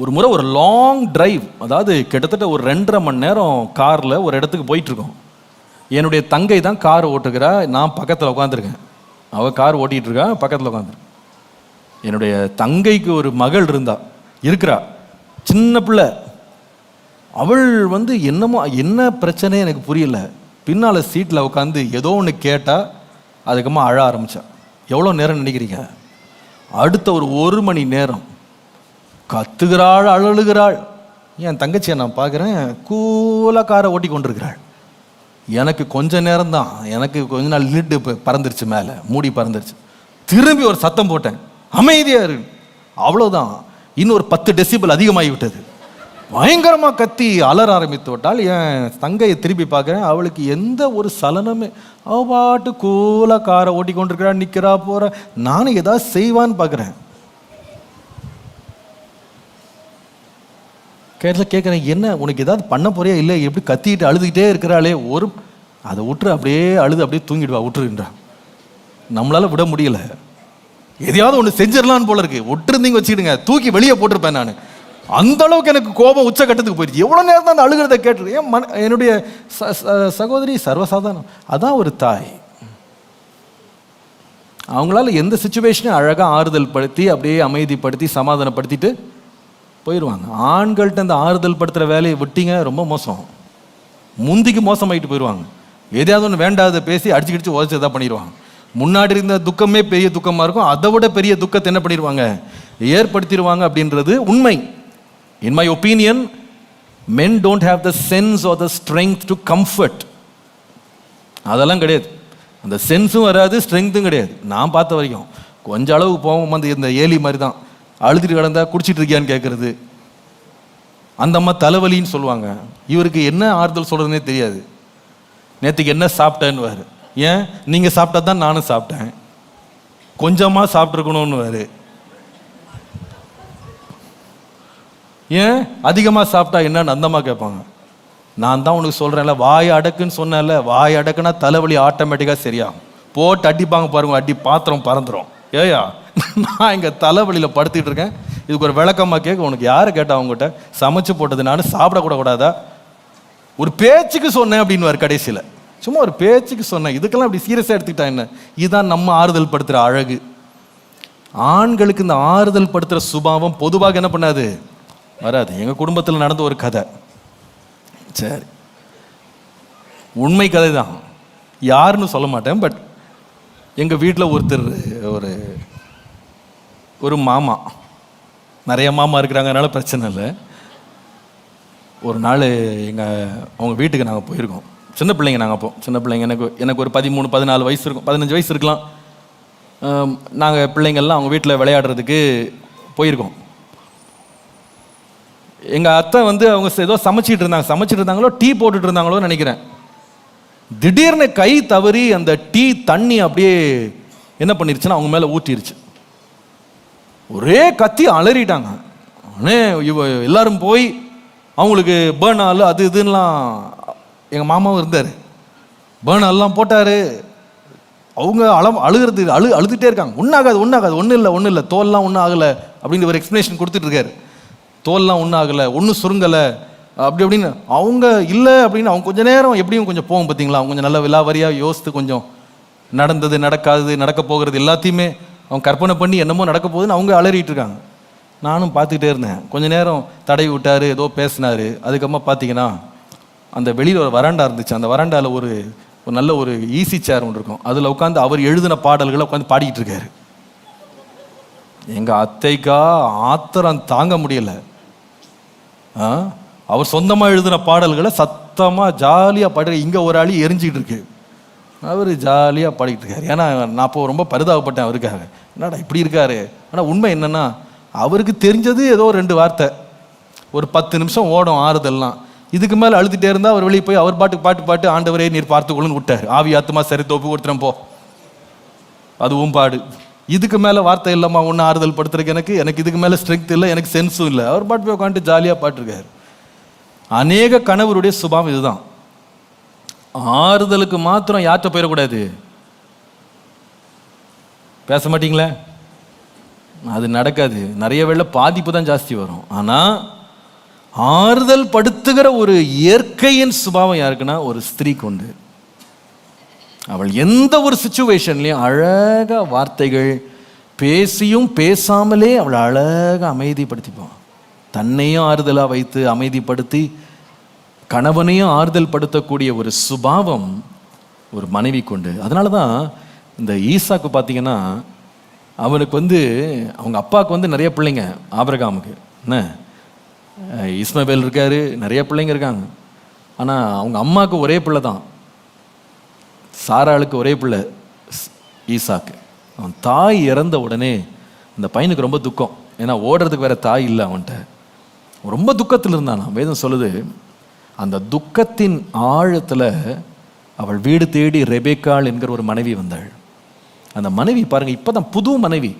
ஒரு முறை ஒரு லாங் டிரைவ் அதாவது கிட்டத்தட்ட ஒரு ரெண்டரை மணி நேரம் காரில் ஒரு இடத்துக்கு போயிட்டுருக்கோம். என்னுடைய தங்கை தான் கார் ஓட்டுக்கிறா நான் பக்கத்தில் உட்காந்துருக்கேன் அவள் கார் ஓட்டிகிட்டு இருக்கா பக்கத்தில் உட்காந்துருக்கேன் என்னுடைய தங்கைக்கு ஒரு மகள் இருந்தா இருக்கிறா. சின்ன பிள்ளை. அவள் வந்து என்னமோ என்ன பிரச்சனையே எனக்கு புரியல. பின்னால் சீட்டில் உட்காந்து ஏதோ ஒன்று கேட்டால் அதுக்கப்புறமா அழ ஆரம்பிச்சா. எவ்வளோ நேரம் நினைக்கிறீங்க? அடுத்த ஒரு ஒரு மணி நேரம். கத்துகிறாள் அழலுகிறாள். என் தங்கச்சியை நான் பார்க்குறேன் கூலக்காரை காரை ஓட்டி கொண்டிருக்கிறாள். எனக்கு கொஞ்ச நேரம் தான் எனக்கு கொஞ்ச நாள் லிட்டு இப்போ பறந்துருச்சு மேலே மூடி பறந்துருச்சு. திரும்பி ஒரு சத்தம் போட்டேன். அமைதியாக இரு. அவ்வளோதான் இன்னும் ஒரு பத்து டெசிபிள் அதிகமாகி விட்டது பயங்கரமாக கத்தி அலற ஆரம்பித்து விட்டால் என் தங்கையை திரும்பி பார்க்குறேன். அவளுக்கு எந்த ஒரு சலனமே. அவ பாட்டு கூலாக காரை ஓட்டி கொண்டிருக்கிறா நிற்கிறா போற. நானும் ஏதாவது செய்வான்னு பார்க்குறேன். கேட்டல கேட்குறேன் என்ன உனக்கு ஏதாவது பண்ண போறியா? இல்லை எப்படி கத்திக்கிட்டு அழுதுகிட்டே இருக்கிறாளே? ஒரு அதை விட்டுரு அப்படியே அழுது அப்படியே தூங்கிடுவா விட்டுருன்றான் நம்மளால் விட முடியல. எதையாவது ஒன்று செஞ்சிடலான்னு போல இருக்கு. விட்டுருந்தீங்க வச்சுக்கிடுங்க. தூக்கி வெளியே போட்டிருப்பேன் நான். அந்த அளவுக்கு எனக்கு கோபம் உச்சக்கட்டத்துக்கு போயிடுச்சு. எவ்வளோ நேரம் தான் அழுகிறத கேட்டு ஏன் மன என்னுடைய ச- சகோதரி சர்வசாதாரணம். அதான் ஒரு தாய். அவங்களால எந்த சுச்சுவேஷனையும் அழகாக ஆறுதல் படுத்தி அப்படியே அமைதிப்படுத்தி சமாதானப்படுத்திட்டு போயிடுவாங்க ஆண்கள்கிட்ட அந்த ஆறுதல் படுத்துகிற வேலையை விட்டீங்க ரொம்ப மோசம். முந்திக்கு மோசமாயிட்டு போயிடுவாங்க எதையாவது ஒன்று வேண்டாத பேசி அடிச்சு கிடிச்சு உதச்சி எதாவது பண்ணிடுவாங்க முன்னாடி இருந்த துக்கமே பெரிய துக்கமாக இருக்கும். அதை விட பெரிய துக்கத்தை என்ன பண்ணிடுவாங்க ஏற்படுத்திடுவாங்க அப்படின்றது உண்மை. In my opinion men don't have the sense or the strength to comfort அதெல்லாம் கிடையாது. அந்த சென்ஸும் வராது ஸ்ட்ரென்த்தும் கிடையாது. நான் பார்த்த வரைக்கும். கொஞ்ச அளவு போவோம் அந்த இந்த ஏலி மாதிரி தான் அழுதுட்டு கிடந்தா குடிச்சிட்டு இருக்கியான்னு கேட்குறது அந்த அம்மா தலைவலின்னு சொல்லுவாங்க. இவருக்கு என்ன ஆறுதல் சொல்கிறதுனே தெரியாது. நேற்றுக்கு என்ன சாப்பிட்டேன்னு ஏன்? நீங்கள் சாப்பிட்டா தான் நானும் சாப்பிட்டேன். கொஞ்சமாக சாப்பிட்ருக்கணும்னுவார் ஏன்? அதிகமாக சாப்பிட்டா என்னன்னு அந்தம்மா கேட்பாங்க. நான் தான் உனக்கு சொல்கிறேன்ல வாய் அடக்குன்னு சொன்னேன்ல வாய் அடக்குனா தலைவலி ஆட்டோமேட்டிக்காக சரியாகும். போட்டு அடிப்பாங்க பாருங்க அடி பாத்திரம் பறந்துடும் ஏயா நான் இங்கே தலைவலியில் படுத்துக்கிட்டு இருக்கேன். இதுக்கு ஒரு விளக்கமாக கேட்க உனக்கு யாரை கேட்டா அவங்ககிட்ட சமைச்சு போட்டது நான் சாப்பிடக்கூட கூடாதா? ஒரு பேச்சுக்கு சொன்னேன் அப்படின்னு கடைசியில். சும்மா ஒரு பேச்சுக்கு சொன்னேன். இதுக்கெல்லாம் அப்படி சீரியஸாக எடுத்துக்கிட்டா என்ன? இதுதான் நம்ம ஆறுதல் படுத்துகிற அழகு. ஆண்களுக்கு இந்த ஆறுதல் படுத்துகிற சுபாவம் பொதுவாக என்ன பண்ணாது? வராது. எங்கள் குடும்பத்தில் நடந்த ஒரு கதை. சரி. உண்மை கதை தான் யாருன்னு சொல்ல மாட்டேன் பட் எங்கள் வீட்டில் ஒருத்தர் ஒரு மாமா. நிறைய மாமா இருக்கிறாங்கனால பிரச்சனை இல்லை. ஒரு நாள் எங்கள் அவங்க வீட்டுக்கு நாங்கள் போயிருக்கோம். சின்ன பிள்ளைங்க நாங்கள் அப்போ. சின்ன பிள்ளைங்க எனக்கு எனக்கு ஒரு பதிமூணு பதினாலு வயசு இருக்கும். பதினஞ்சு வயசு இருக்கலாம். நாங்கள் பிள்ளைங்கள்லாம் அவங்க வீட்டில் விளையாடுறதுக்கு போயிருக்கோம். எங்கள் அத்தை வந்து அவங்க ஏதோ சமைச்சிட்டு இருந்தாங்க. சமைச்சிட்டு இருந்தாங்களோ டீ போட்டுட்டு இருந்தாங்களோ நினைக்கிறேன். திடீர்னு கை தவறி அந்த டீ தண்ணி அப்படியே என்ன பண்ணிருச்சுன்னா அவங்க மேலே ஊற்றிருச்சு ஒரே கத்தி அலறிட்டாங்க. அண்ணே இவ எல்லாரும் போய் அவங்களுக்கு பேர்ன் ஆள் அது இதுன்னெலாம் எங்கள் மாமாவும் இருந்தார். பேர்ன் எல்லாம் போட்டார். அவங்க அழ அழுகிறது அழு அழுதுகிட்டே இருக்காங்க. ஒன்றாகாது ஒன்றாகாது ஒன்றும் இல்லை ஒன்றும் இல்லை தோல்லாம் ஒன்றும் ஆகலை அப்படின்னு ஒரு எக்ஸ்ப்ளனேஷன் கொடுத்துட்டு இருக்காரு. தோல்லாம் ஒன்றும் ஆகலை ஒன்றும் சுருங்கலை அப்படி அப்படின்னு அவங்க இல்லை அப்படின்னு அவங்க கொஞ்சம் நேரம் எப்படியும் கொஞ்சம் போகும் பார்த்தீங்களா அவங்க கொஞ்சம் நல்ல விலாவரியாக யோசித்து கொஞ்சம் நடந்தது நடக்காதது நடக்க போகிறது எல்லாத்தையுமே அவங்க கற்பனை பண்ணி என்னமோ நடக்க போகுதுன்னு அவங்க அலறிட்டு இருக்காங்க. நானும் பார்த்துக்கிட்டே இருந்தேன். கொஞ்ச நேரம் தடை விட்டார் ஏதோ பேசினார். அதுக்கப்புறமா பார்த்தீங்கன்னா அந்த வெளியில் ஒரு வராண்டா இருந்துச்சு. அந்த வராண்டாவில் ஒரு ஒரு நல்ல ஒரு ஈஸி சேர் ஒன்று இருக்கும். அதில் உட்காந்து அவர் எழுதின பாடல்களை உட்காந்து பாடிக்கிட்டு இருக்காரு. எங்கள் அத்தைக்கா ஆத்திரம் தாங்க முடியல. ஆ? அவர் சொந்தமாக எழுதின பாடல்களை சத்தமாக ஜாலியாக பாடுற இங்கே ஒரு ஆளி எரிஞ்சிக்கிட்டு இருக்கு. அவர் ஜாலியாக பாடிக்கிட்டு இருக்காரு. ஏன்னா நான் இப்போ ரொம்ப பரிதாபப்பட்டேன் அவருக்காக. என்னடா இப்படி இருக்காரு? ஆனால் உண்மை என்னென்னா அவருக்கு தெரிஞ்சது ஏதோ ரெண்டு வார்த்தை. ஒரு பத்து நிமிஷம் ஓடும் ஆறுதல்லாம். இதுக்கு மேலே அழுதுகிட்டே இருந்தால் அவர் வெளியே போய் அவர் பாட்டுக்கு பாட்டு பாட்டு ஆண்டவரே நீர் பார்த்துக்கொள்ளுன்னு விட்டார். ஆவி ஆத்துமா சரி தோப்பு கொடுத்துறேன் போ. அதுவும் பாடு. இதுக்கு மேலே வார்த்தை இல்லைம்மா ஒன்று ஆறுதல் படுத்துறதுக்கு எனக்கு எனக்கு இதுக்கு மேலே ஸ்ட்ரென்த் இல்லை எனக்கு சென்ஸும் இல்லை. அவர் பாட்டு போய் உட்காந்துட்டு ஜாலியாக பாட்டுருக்காரு அநேக கணவருடைய சுபாவம் இதுதான். ஆறுதலுக்கு மாத்திரம் யார்கிட்ட போயிடக்கூடாது? பேச மாட்டிங்களே? அது நடக்காது. நிறைய வேளை பாதிப்பு தான் ஜாஸ்தி வரும். ஆனால் ஆறுதல் படுத்துகிற ஒரு இயற்கையின் சுபாவம் யாருக்குன்னா ஒரு ஸ்திரீ கொண்டு அவள் எந்த ஒரு சுச்சுவேஷன்லையும் அழகாக வார்த்தைகள் பேசியும் பேசாமலே அவளை அழகாக அமைதிப்படுத்திப்பான் தன்னையும் ஆறுதலாக வைத்து அமைதிப்படுத்தி கணவனையும் ஆறுதல் படுத்தக்கூடிய ஒரு சுபாவம் ஒரு மனைவி கொண்டு அதனால தான் இந்த ஈசாக்கு பார்த்தீங்கன்னா அவனுக்கு வந்து அவங்க அப்பாவுக்கு வந்து நிறைய பிள்ளைங்க ஆபிரகாமுக்கு. என்ன? இஸ்மபேல் இருக்காரு நிறைய பிள்ளைங்க இருக்காங்க. ஆனால் அவங்க அம்மாவுக்கு ஒரே பிள்ளை தான். சாராளுக்கு ஒரே பிள்ளை ஈசாக்கு. அவன் தாய் இறந்த உடனே அந்த பையனுக்கு ரொம்ப துக்கம். ஏன்னா ஓடுறதுக்கு வேற தாய் இல்லை அவன்கிட்ட. ரொம்ப துக்கத்தில் இருந்தான். வேதம் சொல்லுது அந்த துக்கத்தின் ஆழத்தில் அவள் வீடு தேடி ரெபேக்காள் என்கிற ஒரு மனைவி வந்தாள். அந்த மனைவி பாருங்கள் இப்போ தான் புது மனைவி.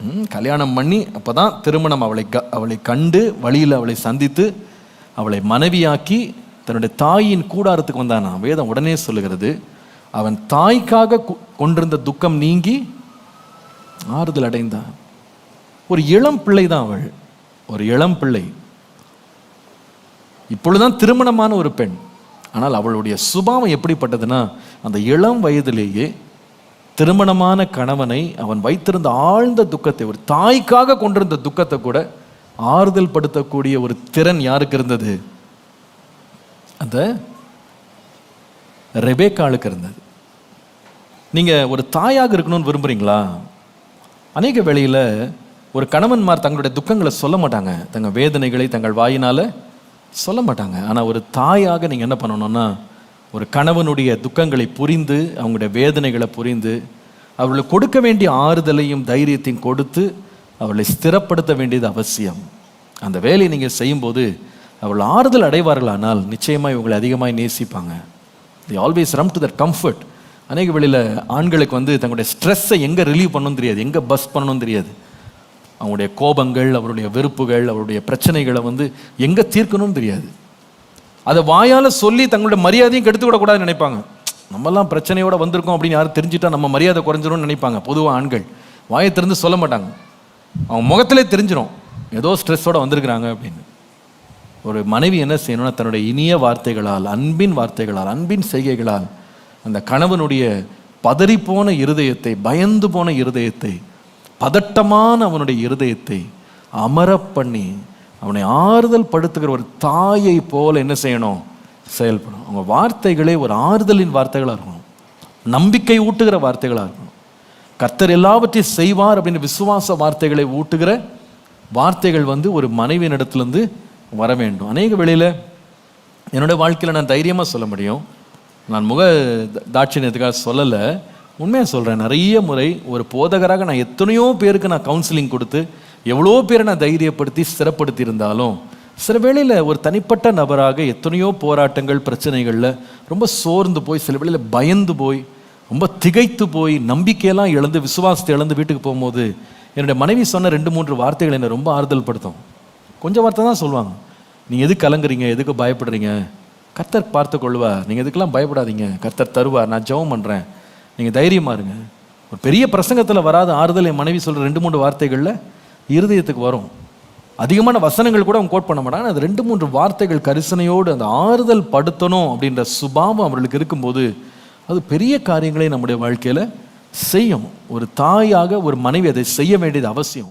ம், கல்யாணம் பண்ணி அப்பதான் திருமணம் அவளை க அவளை கண்டு வழியில் அவளை சந்தித்து அவளை மனைவியாக்கி தன்னுடைய தாயின் கூடாரத்துக்கு வந்தானா. வேதம் உடனே சொல்லுகிறது அவன் தாய்க்காக கொண்டிருந்த துக்கம் நீங்கி ஆறுதல் அடைந்தான். ஒரு இளம் பிள்ளை தான் அவள். ஒரு இளம் பிள்ளை. இப்பொழுதுதான் திருமணமான ஒரு பெண். ஆனால் அவளுடைய சுபாவம் எப்படிப்பட்டதுன்னா அந்த இளம் வயதிலேயே திருமணமான கணவனை அவன் வைத்திருந்த ஆழ்ந்த துக்கத்தை ஒரு தாய்க்காக கொண்டிருந்த துக்கத்தை கூட ஆறுதல் படுத்தக்கூடிய ஒரு திறன் யாருக்கு இருந்தது? அந்த ரெபேக்காளுக்கு இருந்தது. நீங்க ஒரு தாயாக இருக்கணும்னு விரும்புறீங்களா? அநேக வேளையில் ஒரு கணவன்மார் தங்களுடைய துக்கங்களை சொல்ல மாட்டாங்க. தங்கள் வேதனைகளை தங்கள் வாயினால் சொல்ல மாட்டாங்க ஆனால் ஒரு தாயாக நீங்கள் என்ன பண்ணணும்னா ஒரு கணவனுடைய துக்கங்களை புரிந்து அவங்களுடைய வேதனைகளை புரிந்து அவர்களுக்கு கொடுக்க வேண்டிய ஆறுதலையும் தைரியத்தையும் கொடுத்து அவளை ஸ்திரப்படுத்த வேண்டியது அவசியம். அந்த வேலையை நீங்கள் செய்யும்போது அவள் ஆறுதல் அடைவார்களானால் நிச்சயமாக இவங்களை அதிகமாக நேசிப்பாங்க. They always run to that comfort அநேக வெளியில் ஆண்களுக்கு வந்து தங்களுடைய ஸ்ட்ரெஸ்ஸை எங்கே ரிலீவ் பண்ணணும் தெரியாது எங்கே பஸ் பண்ணணும் தெரியாது. அவங்களுடைய கோபங்கள் அவருடைய வெறுப்புகள் அவருடைய பிரச்சனைகளை வந்து எங்கே தீர்க்கணும்னு தெரியாது. அதை வாயால் சொல்லி தங்களுடைய மரியாதையும் கெடுத்து விடக்கூடாதுன்னு நினைப்பாங்க. நம்மலாம் பிரச்சனையோட வந்திருக்கோம் அப்படின்னு யாரும் தெரிஞ்சுட்டா நம்ம மரியாதை குறைஞ்சிரும்னு நினைப்பாங்க பொதுவாக ஆண்கள். வாயை திறந்து சொல்ல மாட்டாங்க. அவங்க முகத்திலே தெரிஞ்சிடும் ஏதோ ஸ்ட்ரெஸ்ஸோட வந்திருக்கிறாங்க அப்படின்னு. ஒரு மனைவி என்ன செய்யணும்னா தன்னுடைய இனிய வார்த்தைகளால் அன்பின் வார்த்தைகளால் அன்பின் செய்கைகளால் அந்த கணவனுடைய பதறிப்போன இருதயத்தை பயந்து போன இருதயத்தை பதட்டமான அவனுடைய இருதயத்தை அமர பண்ணி அவனை ஆறுதல் படுத்துகிற ஒரு தாயை போல என்ன செய்யணும்? செயல்படும் அவங்க வார்த்தைகளே ஒரு ஆறுதலின் வார்த்தைகளாக இருக்கணும். நம்பிக்கை ஊட்டுகிற வார்த்தைகளாக இருக்கணும். கர்த்தர் எல்லாவற்றையும் செய்வார் அப்படின்னு விசுவாச வார்த்தைகளை ஊட்டுகிற வார்த்தைகள் வந்து ஒரு மனைவியினிடத்துலேருந்து வர வேண்டும். அநேக வேளையில் என்னோட வாழ்க்கையில் நான் தைரியமாக சொல்ல முடியும். நான் முக த- சொல்லலை. உண்மையாக சொல்கிறேன் நிறைய முறை ஒரு போதகராக நான் எத்தனையோ பேருக்கு நான் கவுன்சிலிங் கொடுத்து எவ்வளோ பேரை நான் தைரியப்படுத்தி ஸ்திரப்படுத்தி இருந்தாலும் சில வேளையில் ஒரு தனிப்பட்ட நபராக எத்தனையோ போராட்டங்கள் பிரச்சனைகளில் ரொம்ப சோர்ந்து போய் சில வேளையில் பயந்து போய் ரொம்ப திகைத்து போய் நம்பிக்கையெல்லாம் இழந்து விசுவாசத்தை இழந்து வீட்டுக்கு போகும்போது என்னுடைய மனைவி சொன்ன ரெண்டு மூன்று வார்த்தைகள் என்னை ரொம்ப ஆறுதல் படுத்தும் கொஞ்சம் வார்த்தை தான் சொல்லுவாங்க. நீங்கள் எதுக்கு கலங்குறீங்க? எதுக்கு பயப்படுறீங்க? கர்த்தர் பார்த்து கொள்வார் நீங்கள் எதுக்கெல்லாம் பயப்படாதீங்க? கர்த்தர் தருவார். நான் ஜெபம் பண்ணுறேன் நீங்கள் தைரியமாக இருங்க. ஒரு பெரிய பிரசங்கத்தில் வராத ஆறுதல் என் மனைவி சொல்கிற ரெண்டு மூன்று வார்த்தைகளில் இருதயத்துக்கு வரும். அதிகமான வசனங்கள் கூட அவங்க கோட் பண்ண மாட்டாங்க அது ரெண்டு மூன்று வார்த்தைகள் கரிசனையோடு அந்த ஆறுதல் படுத்தணும் அப்படின்ற சுபாவம் அவர்களுக்கு இருக்கும்போது அது பெரிய காரியங்களை நம்முடைய வாழ்க்கையில் செய்யும். ஒரு தாயாக ஒரு மனைவி அதை செய்ய வேண்டியது அவசியம்.